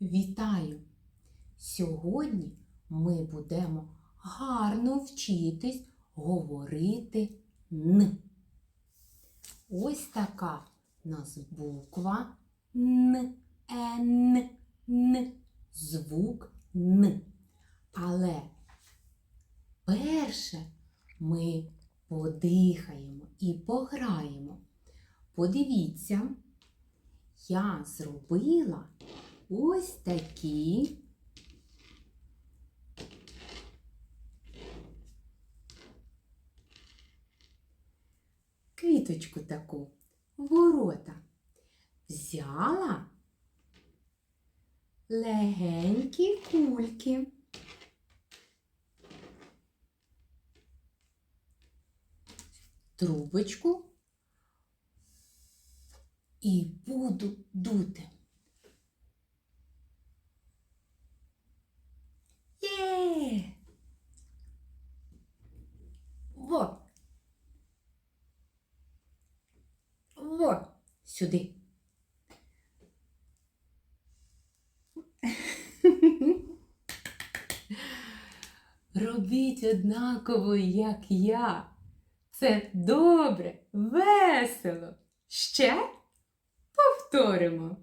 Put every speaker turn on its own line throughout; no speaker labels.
Вітаю! Сьогодні ми будемо гарно вчитись говорити Н. Ось така в нас буква Н, Н, Н, звук Н. Але перше ми подихаємо і пограємо. Подивіться, я зробила ось такі квіточку таку, ворота. Взяла легенькі кульки. Трубочку і буду дути. Є! Во! Во! Сюди. Робіть однаково, як я. Це добре, весело. Ще повторимо.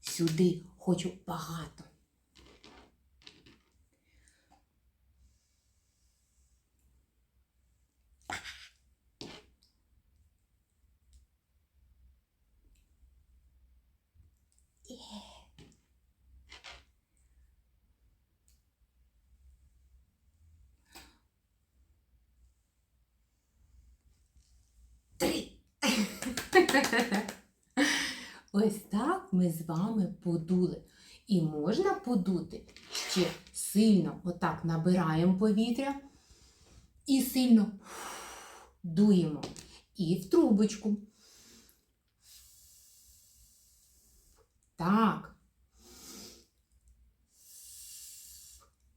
Сюди хочу багато. Ось так ми з вами подули. І можна подути ще сильно отак набираємо повітря і сильно дуємо. І в трубочку. Так.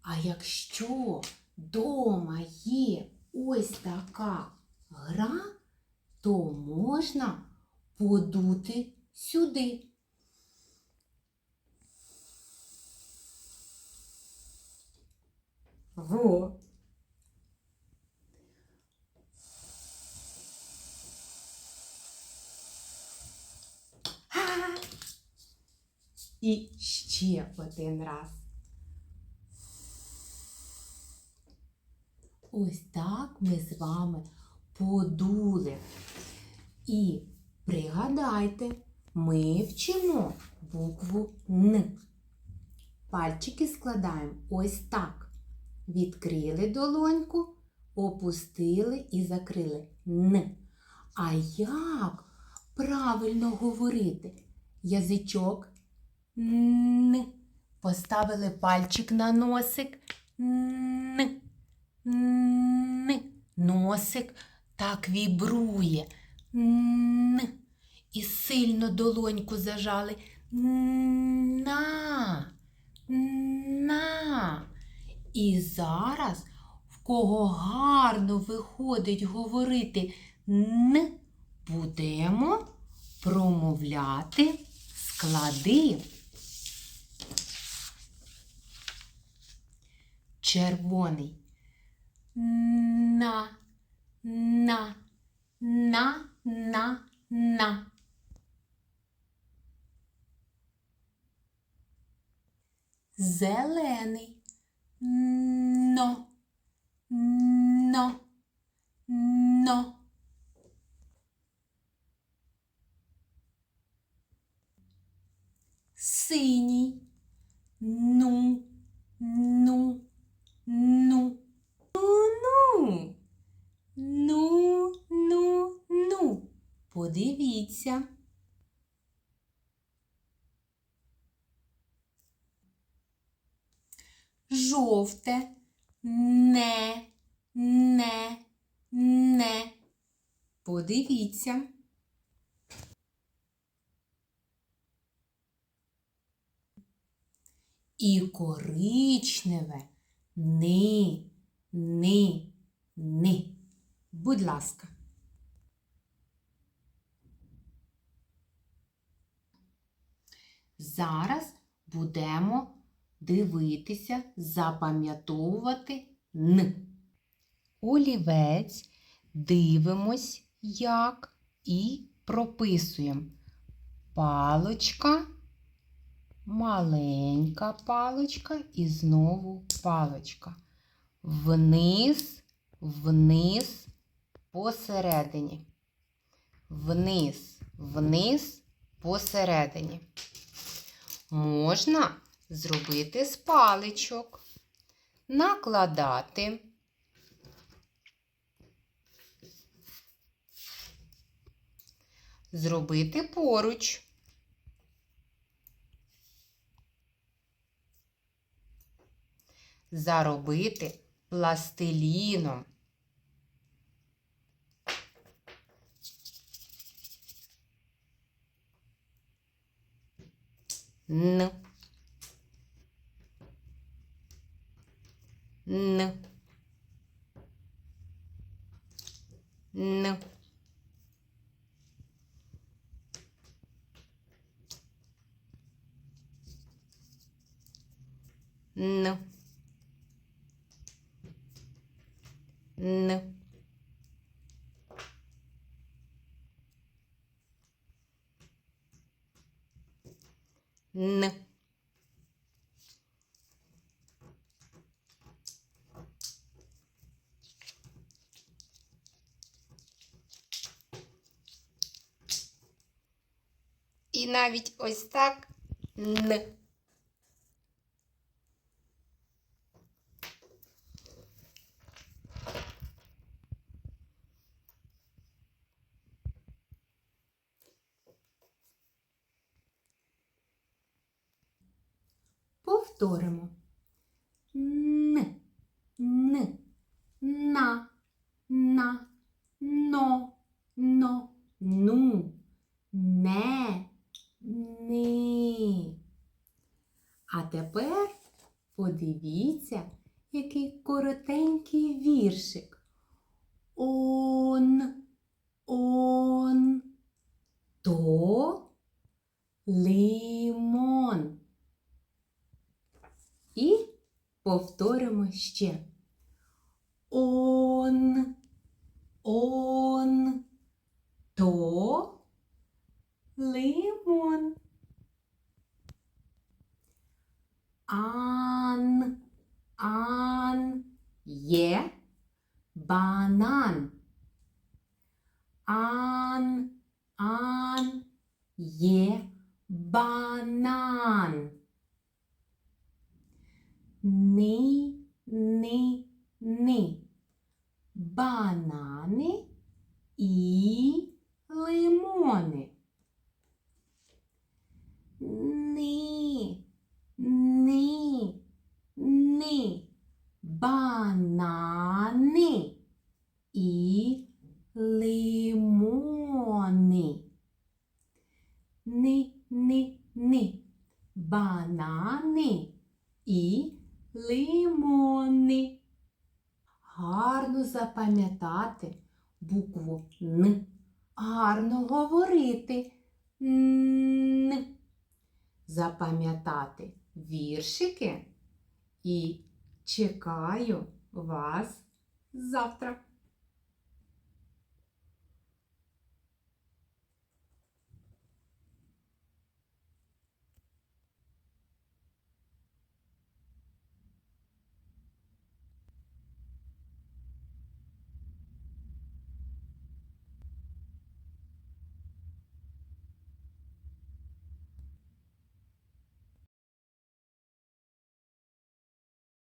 А якщо дома є ось така гра, то можна подути сюди. Во. І ще один раз. Ось так ми з вами подули. І пригадайте, ми вчимо букву Н. Пальчики складаємо ось так. Відкрили долоньку, опустили і закрили Н. А як правильно говорити? Язичок Н. Поставили пальчик на носик. Н. Н. Носик так вібрує. Н. І сильно долоньку зажали. На. На. І зараз, в кого гарно виходить говорити Н, будемо промовляти склади. Червоний. На, на, на, на, на. Зелений. Но, но, но. Синій. Ну, ну, ну. Ну-ну. Ну, ну, ну. Подивіться. Жовте. Не, не, не. Подивіться. І коричневе ни, ни, ни. Будь ласка. Зараз будемо дивитися, запам'ятовувати Н. Олівець дивимось, як і прописуємо. Палочка, маленька палочка і знову палочка. Вниз, вниз, посередині. Вниз, вниз, посередині. Можна зробити з паличок, накладати. Зробити поруч. Заробити пластиліном. Н. Н. Н. Н. Н. Н. І навіть ось так Н. Повторимо. Н, н, на, на, но, но, ну, не, ни. А тепер подивіться, який коротенький віршик. Он, он, то лимон. І повторимо ще. Он, он, то лимон. Ан, ан, є банан. Ан, ан, є банан. Ни, ни, ни. Банани і лимони. Ни, ни, ни. Банани і лимони. Ни, ни, ни. Банани і лимони. Гарно запам'ятати букву Н. Гарно говорити Н. Запам'ятати віршики і чекаю вас завтра.